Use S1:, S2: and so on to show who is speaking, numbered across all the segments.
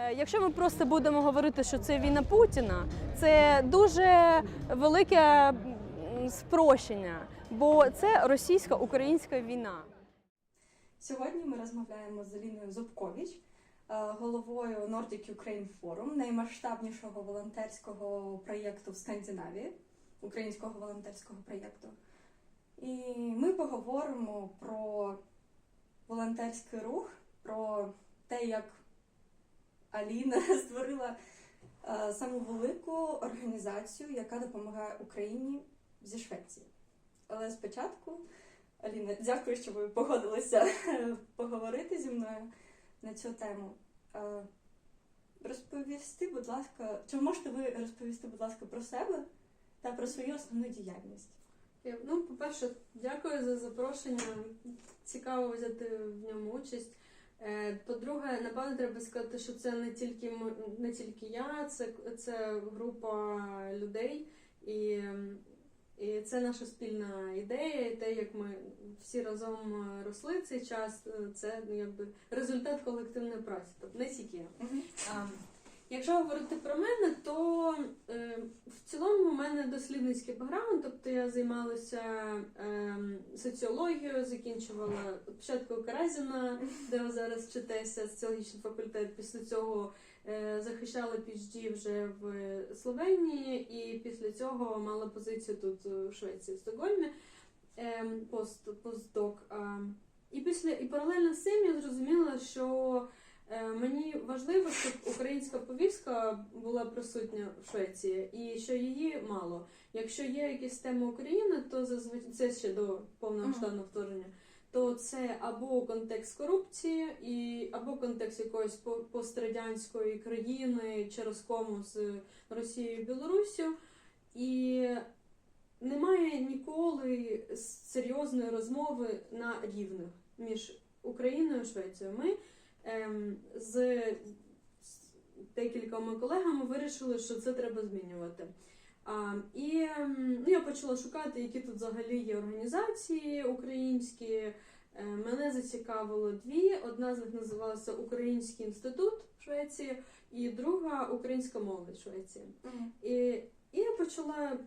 S1: Е, Якщо ми просто будемо говорити, що це війна Путіна, це дуже велике спрощення, бо це російсько-українська війна.
S2: Сьогодні ми розмовляємо з Аліною Зубкович, е, головою Nordic Ukraine Forum, наймасштабнішого волонтерського проєкту в Скандинавії, українського волонтерського проєкту. І ми поговоримо про волонтерський рух, про те, як Аліна створила е, саму велику організацію, яка допомагає Україні зі Швеції. Але спочатку Аліна, дякую, що ви погодилися поговорити зі мною на цю тему. Е, Розповісти, будь ласка, чи можете ви розповісти, будь ласка, про себе та про свою основну діяльність?
S3: Ну, по-перше, дякую за запрошення. Цікаво взяти в ньому участь. Е, По-друге, напевно, треба сказати, що це не тільки не тільки я, це, це група людей, і, і це наша спільна ідея. І те, як ми всі разом е, росли цей час, е, це ну, якби результат колективної праці, тобто не тільки я. Якщо говорити про мене, то е, в цілому у мене дослідницький бекграунд, тобто я займалася е, соціологією, закінчувала спочатку Каразіна, де зараз вчитеся, соціологічний факультет. Після цього е, захищала PhD вже в Словенії, і після цього мала позицію тут у Швеції, в Стокгольмі, е, пост, постдок. А, і після і паралельно з цим я зрозуміла, що Е, Мені важливо, щоб українська повістка була присутня в Швеції і що її мало. Якщо є якісь теми України, то зазвичай це ще до повномасштабного вторгнення. То це або контекст корупції, і або контекст якоїсь пострадянської країни через кому з Росією і Білоруссю. І немає ніколи серйозної розмови на рівних між Україною і Швецією. Ми з, з декількома колегами вирішили, що це треба змінювати. А, і ем, ну, я почала шукати, які тут взагалі є організації українські. Е, Мене зацікавило дві. Одна з них називалася Український інститут в Швеції, і друга Українська молодь в Швеції. І, і я почала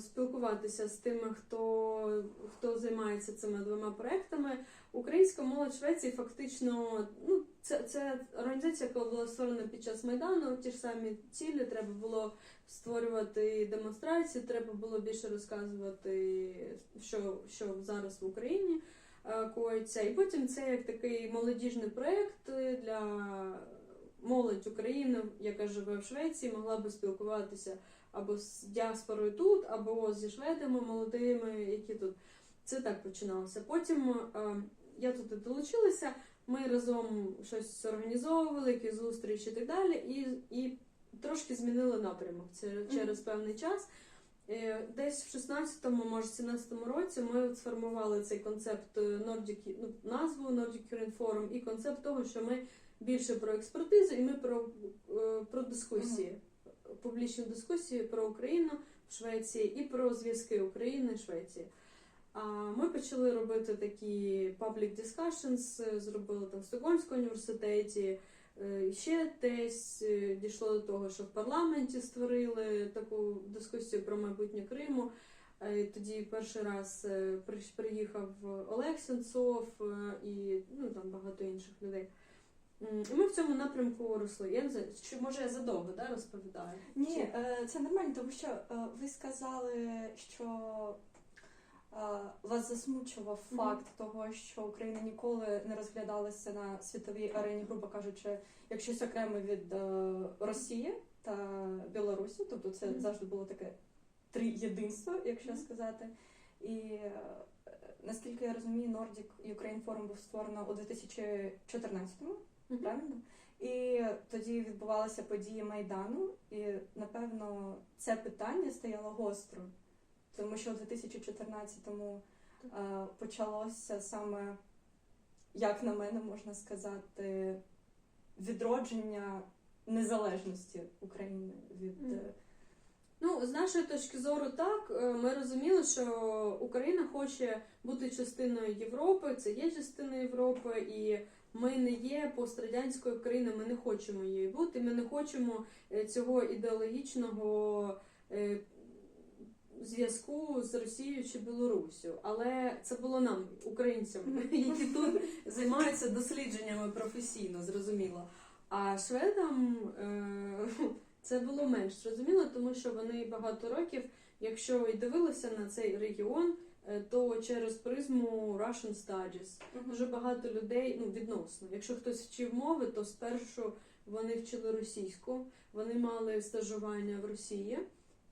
S3: спілкуватися з тими, хто, хто займається цими двома проектами. Українська молодь Швеції фактично ну, це, це організація, яка була створена під час Майдану. Ті ж самі цілі треба було створювати демонстрації, треба було більше розказувати, що, що зараз в Україні е, коїться. І потім це як такий молодіжний проєкт для молодь України, яка живе в Швеції, могла би спілкуватися або з діаспорою тут, або зі шведами молодими, які тут. Це так починалося. Потім е, я тут і долучилася, ми разом щось організовували, якісь зустрічі і так далі, і, і трошки змінили напрямок це через певний час. Е, Десь в 16-му, може 17-му році ми сформували цей концепт е, Nordic, ну, назву Nordic Ukraine Forum і концепт того, що ми більше про експертизу і ми про, про дискусії, публічні дискусії про Україну в Швеції і про зв'язки України і Швеції. Ми почали робити такі public discussions, е, зробили там в Стокгольмському університеті. е, Ще десь е, дійшло до того, що в парламенті створили таку дискусію про майбутнє Криму. Тоді перший раз приїхав Олег Сенцов і ну, там багато інших людей. І ми в цьому напрямку росли. Я не знаю, чи може я задовго да, розповідаю?
S2: Ні,
S3: Чи-
S2: е, це нормально, тому що е, ви сказали, що е, вас засмучував
S3: Мгм.
S2: факт того, що Україна ніколи не розглядалася на світовій арені, грубо кажучи, як щось окреме від Росії та Білорусі. Тобто це
S3: Мгм.
S2: завжди було таке три єдинство, якщо
S3: Мгм.
S2: сказати. І наскільки я розумію, Nordic Ukraine Forum був створено у 2014-му. Правильно? І тоді відбувалися події Майдану, і напевно це питання стояло гостро, тому що у 2014-му е, почалося саме, як на мене можна сказати, відродження незалежності України від е,
S3: Ну, з нашої точки зору, так Е, ми розуміли, що Україна хоче бути частиною Європи, це є частиною Європи, і Ми не є пострадянською країною, ми не хочемо її бути. Ми не хочемо е, цього ідеологічного е, зв'язку з Росією чи Білоруссю. Але це було нам, українцям, які тут займаються дослідженнями професійно, зрозуміло. А шведам е, це було менш зрозуміло, тому що вони багато років, якщо і дивилися на цей регіон, то через призму Russian Studies. Дуже багато людей, ну відносно. Якщо хтось вчив мови, то спершу вони вчили російську, вони мали стажування в Росії,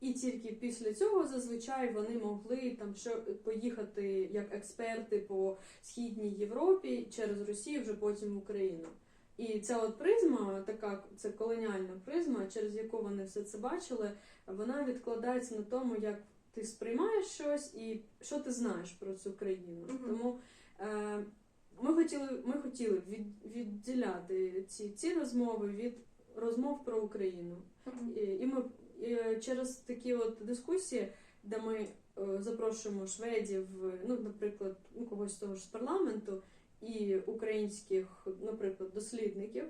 S3: і тільки після цього зазвичай вони могли там ще поїхати як експерти по східній Європі через Росію, вже потім в Україну. І ця от призма, така це колоніальна призма, через яку вони все це бачили, вона відкладається на тому, як ти сприймаєш щось і що ти знаєш про цю країну.
S2: Мгм.
S3: Тому е, ми хотіли, ми хотіли від, відділяти ці, ці розмови від розмов про Україну.
S2: Мгм.
S3: І, і ми і через такі от дискусії, де ми е, запрошуємо шведів, ну, наприклад, ну, когось з того ж з парламенту і українських, наприклад, дослідників,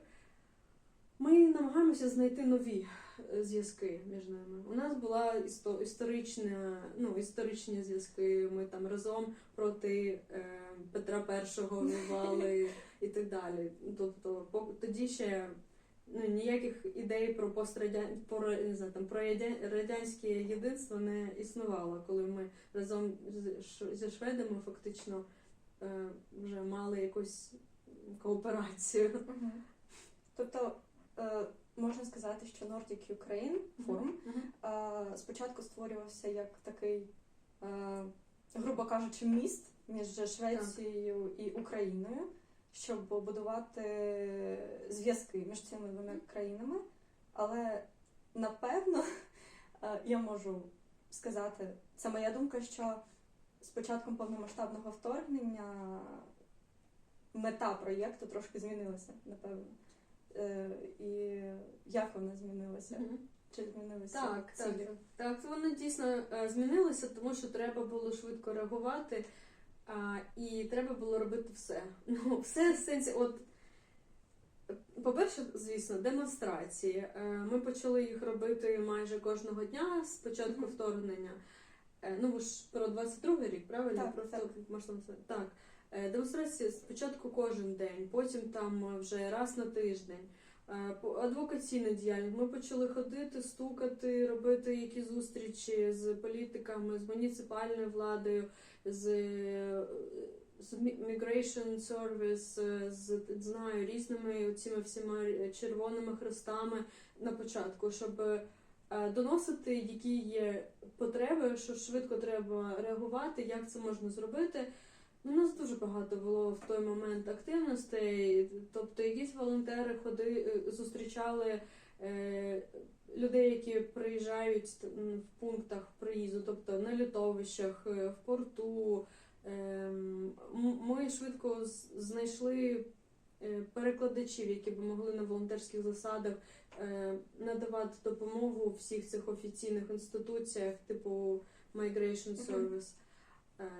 S3: ми намагаємося знайти нові зв'язки між ними. У нас була істо- історична, ну, історичні зв'язки. Ми там разом проти е, Петра І воювали і так далі. Тобто, по- тоді ще ну, ніяких ідей про пострадян... про, не знаю, там, про радянське єдинство не існувало, коли ми разом зі шведами фактично е, вже мали якусь кооперацію.
S2: Тобто е, можна сказати, що Nordic Ukraine форум спочатку створювався як такий, грубо кажучи, міст між Швецією і Україною, щоб будувати зв'язки між цими двома країнами. Але напевно я можу сказати, це моя думка, що з початком повномасштабного вторгнення мета проєкту трошки змінилася, напевно. Е, і як вона змінилася?
S3: Мгм.
S2: Чи змінилися
S3: Так, так,
S2: цілі?
S3: так, вони дійсно е, змінилися, тому що треба було швидко реагувати, а, і треба було робити все. Ну, все в сенсі, от. По-перше, звісно, демонстрації. Е, Ми почали їх робити майже кожного дня з початку
S2: Мгм.
S3: вторгнення. Е, Ну, ви ж про 22-й рік, правильно?
S2: Так,
S3: про
S2: так.
S3: масштабне вторгнення. Так. Е, Демонстрації спочатку кожен день, потім там е, вже раз на тиждень. Е, Адвокаційна діяльність. Ми почали ходити, стукати, робити якісь зустрічі з політиками, з муніципальною владою, з, з Migration Service, з знаю, різними цими всіма червоними хрестами на початку, щоб доносити, які є потреби, що швидко треба реагувати, як це можна зробити. У нас дуже багато було в той момент активностей. Тобто, якісь волонтери ходи, е, зустрічали е, людей, які приїжджають в пунктах приїзду, тобто на літовищах, е, в порту. М- Ми швидко знайшли е, перекладачів, які б могли на волонтерських засадах е, надавати допомогу в всіх цих офіційних інституціях, типу Migration. Service е,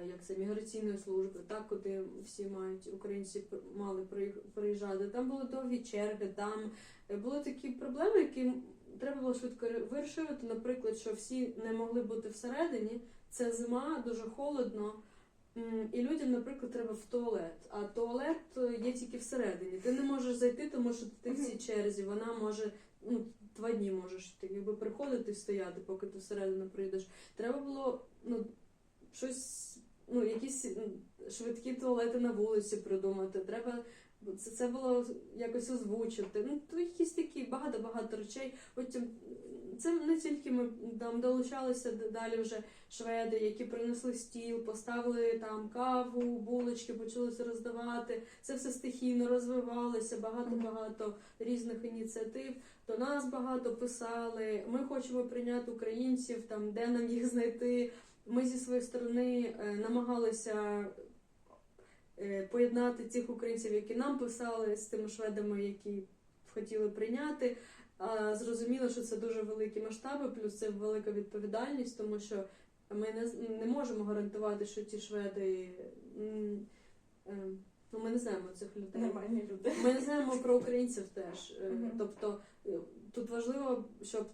S3: як це міграційної служби, так куди всі мають українці мали приїжджати. Там були довгі черги, там е, були такі проблеми, які треба було швидко вирішувати. Наприклад, що всі не могли бути всередині. Це зима, дуже холодно. І людям, наприклад, треба в туалет. А туалет е, є тільки всередині. Ти не можеш зайти, тому що ти в цій черзі. Вона може ну, два дні можеш ти якби приходити і стояти, поки ти всередину прийдеш. Треба було ну, щось, якісь швидкі туалети на вулиці придумати. Треба це, це було якось озвучити. Ну, то якісь такі багато-багато речей. Потім це не тільки ми там долучалися далі вже шведи, які принесли стіл, поставили там каву, булочки, почали це роздавати. Це все стихійно розвивалося, багато-багато різних ініціатив. До нас багато писали. Ми хочемо прийняти українців, там де нам їх знайти. Ми зі своєї сторони е, намагалися е, поєднати цих українців, які нам писали, з тими шведами, які хотіли прийняти. А зрозуміло, що це дуже великі масштаби, плюс це велика відповідальність, тому що ми не, не можемо гарантувати, що ті шведи ем, Ну, ми не знаємо цих людей.
S2: Нормальні люди.
S3: Ми не знаємо про українців теж. Е, Тобто е, тут важливо, щоб